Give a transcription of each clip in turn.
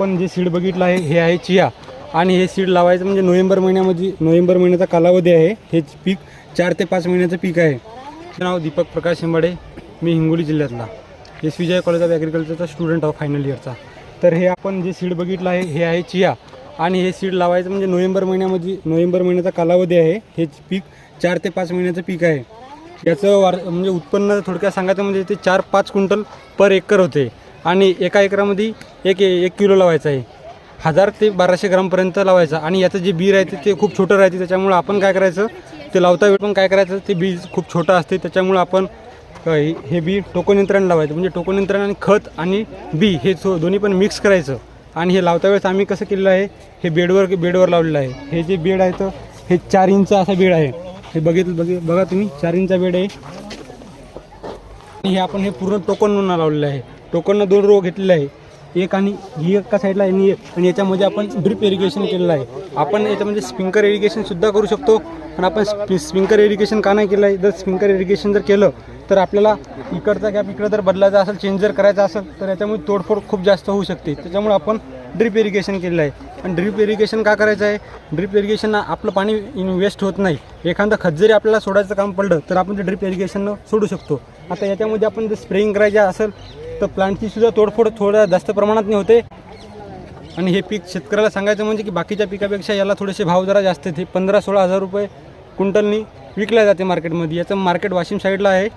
आपण जे सीड बघितलं आहे हे आहे चिया. आणि हे सीड लावायचं म्हणजे नोव्हेंबर महिन्यामध्ये नोव्हेंबर महिन्याचा कालावधी आहे. हे पीक चार ते पाच महिन्याचं पीक आहे. नाव दीपक प्रकाश शिंबाडे. मी हिंगोली जिल्ह्यातला. एस विजय कॉलेज ऑफ ॲग्रिकल्चरचा स्टुडंट ऑफ फायनल इयरचा तर हे आपण जे सीड बघितलं आहे हे आहे चिया. आणि हे सीड लावायचं म्हणजे नोव्हेंबर महिन्यामध्ये नोव्हेंबर महिन्याचा कालावधी आहे. हे पीक चार ते पाच महिन्याचं पीक आहे. याचं वार म्हणजे उत्पन्न थोडक्यात सांगायचं म्हणजे ते चार पाच क्विंटल पर एकर होते. आणि एका एकरामध्ये एक एक किलो लावायचं आहे. हजार ते बाराशे ग्रामपर्यंत लावायचं. आणि याचं जे बी राहते ते खूप छोटं राहते. त्याच्यामुळं आपण काय करायचं ते लावता वेळ पण काय करायचं ते बीज खूप छोटं असते. त्याच्यामुळं आपण हे बी बी टोकोनियंत्रण लावायचं. म्हणजे टोकोनियंत्रण आणि खत आणि बी हे सो दोन्ही पण मिक्स करायचं. आणि हे लावता वेळेस आम्ही कसं केलेलं आहे हे बेडवर बेडवर लावलेलं आहे. हे जे बेड आहे तर हे चार इंच असा बेड आहे. हे बघितलं बघ बघा तुम्ही चार इंचा बेड आहे. आणि हे आपण हे पूर्ण टोकननं लावलेलं आहे. टोकननं दोन रो घेतलेला आहे. एक आणि ही एका साईडला आणि एक. आणि याच्यामध्ये आपण ड्रिप इरिगेशन केलेलं आहे. आपण याच्यामध्ये स्प्रिंकर इरिगेशनसुद्धा करू शकतो. पण आपण स्पि स्प्रिंकर इरिगेशन का नाही केलं आहे? जर स्प्रिंकर इरिगेशन जर केलं तर आपल्याला इकडचा गॅप इकडं जर बदलायचा असेल चेंज जर करायचा असेल तर याच्यामुळे तोडफोड खूप जास्त होऊ शकते. त्याच्यामुळे आपण ड्रिप इरिगेशन केलेलं आहे. आणि ड्रिप इरिगेशन का करायचं आहे? ड्रिप इरिगेशन आपलं पाणी वेस्ट होत नाही. एखादं खत जरी आपल्याला सोडायचं काम पडलं तर आपण ते ड्रिप इरिगेशननं सोडू शकतो. आता याच्यामध्ये आपण जर स्प्रेइंग करायचं असेल तर प्लांटची सुद्धा तोडफोड थोड्या जास्त प्रमाणात नाही होते. आणि हे पीक शेतकऱ्याला सांगायचं म्हणजे की बाकीच्या पिकापेक्षा याला थोडेसे भाव जरा जास्त हे पंधरा सोळा हजार रुपये क्विंटलनी विकल्या जाते मार्केटमध्ये. याचं मार्केट वाशिम साईडला आहे.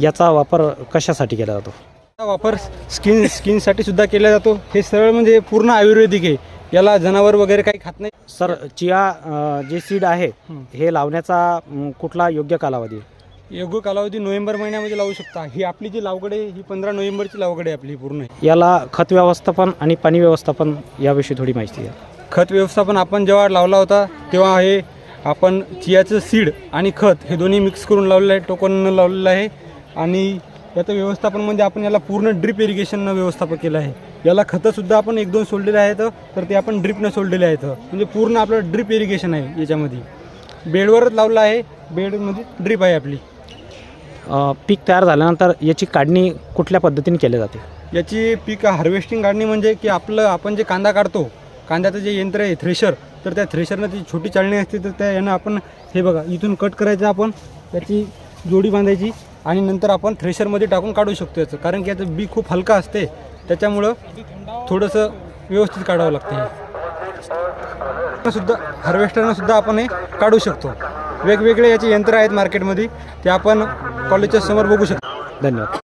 याचा वापर कशासाठी केला जातो? हा वापर स्किन स्किनसाठी सुद्धा केला जातो. हे सरळ म्हणजे पूर्ण आयुर्वेदिक आहे. याला जनावर वगैरे काही खात नाही. सर चिया अ, जे सीड आहे हं. लावण्याचा कुठला योग्य कालावधी आहे? योग्य कालावधी नोव्हेंबर महिन्यामध्ये लावू शकता. ही आपली जी लागवड आहे ही पंधरा नोव्हेंबरची लागवड आहे आपली पूर्ण. याला खत व्यवस्थापन आणि पाणी व्यवस्थापन याविषयी थोडी माहिती द्या. खत व्यवस्थापन आपण जेव्हा लावला होता तेव्हा हे आपण चियाचं सीड आणि खत हे दोन्ही मिक्स करून लावलेलं आहे टोकननं लावलेलं आहे. आणि याचं व्यवस्थापन म्हणजे आपण याला पूर्ण ड्रिप इरिगेशननं व्यवस्थापन केलं आहे. याला खतंसुद्धा आपण एक दोन सोडलेले आहेत तर ते आपण ड्रिपनं सोडलेले आहेत. म्हणजे पूर्ण आपलं ड्रिप इरिगेशन आहे याच्यामध्ये. बेडवरच लावलं आहे बेडमध्ये ड्रिप आहे आपली. पीक तयार झाल्यानंतर याची काढणी कुठल्या पद्धतीने केली जाते? याची पीक हार्वेस्टिंग काढणी म्हणजे की आपलं आपण जे कांदा काढतो कांद्याचं जे यंत्र आहे थ्रेशर तर त्या थ्रेशरनं ती छोटी चाळणी असते तर त्या यानं आपण हे बघा इथून कट करायचं आपण त्याची जोडी बांधायची आणि नंतर आपण थ्रेशरमध्ये टाकून काढू शकतो याचं. कारण की याचं बी खूप हलका असते त्याच्यामुळं थोडंसं व्यवस्थित काढावं लागतं हे. सुद्धा हार्वेस्टरनं सुद्धा आपण हे काढू शकतो. वेगवेगळे याचे यंत्र आहेत मार्केटमध्ये ते आपण कॉलेजच्या समोर बघू शकतो. धन्यवाद.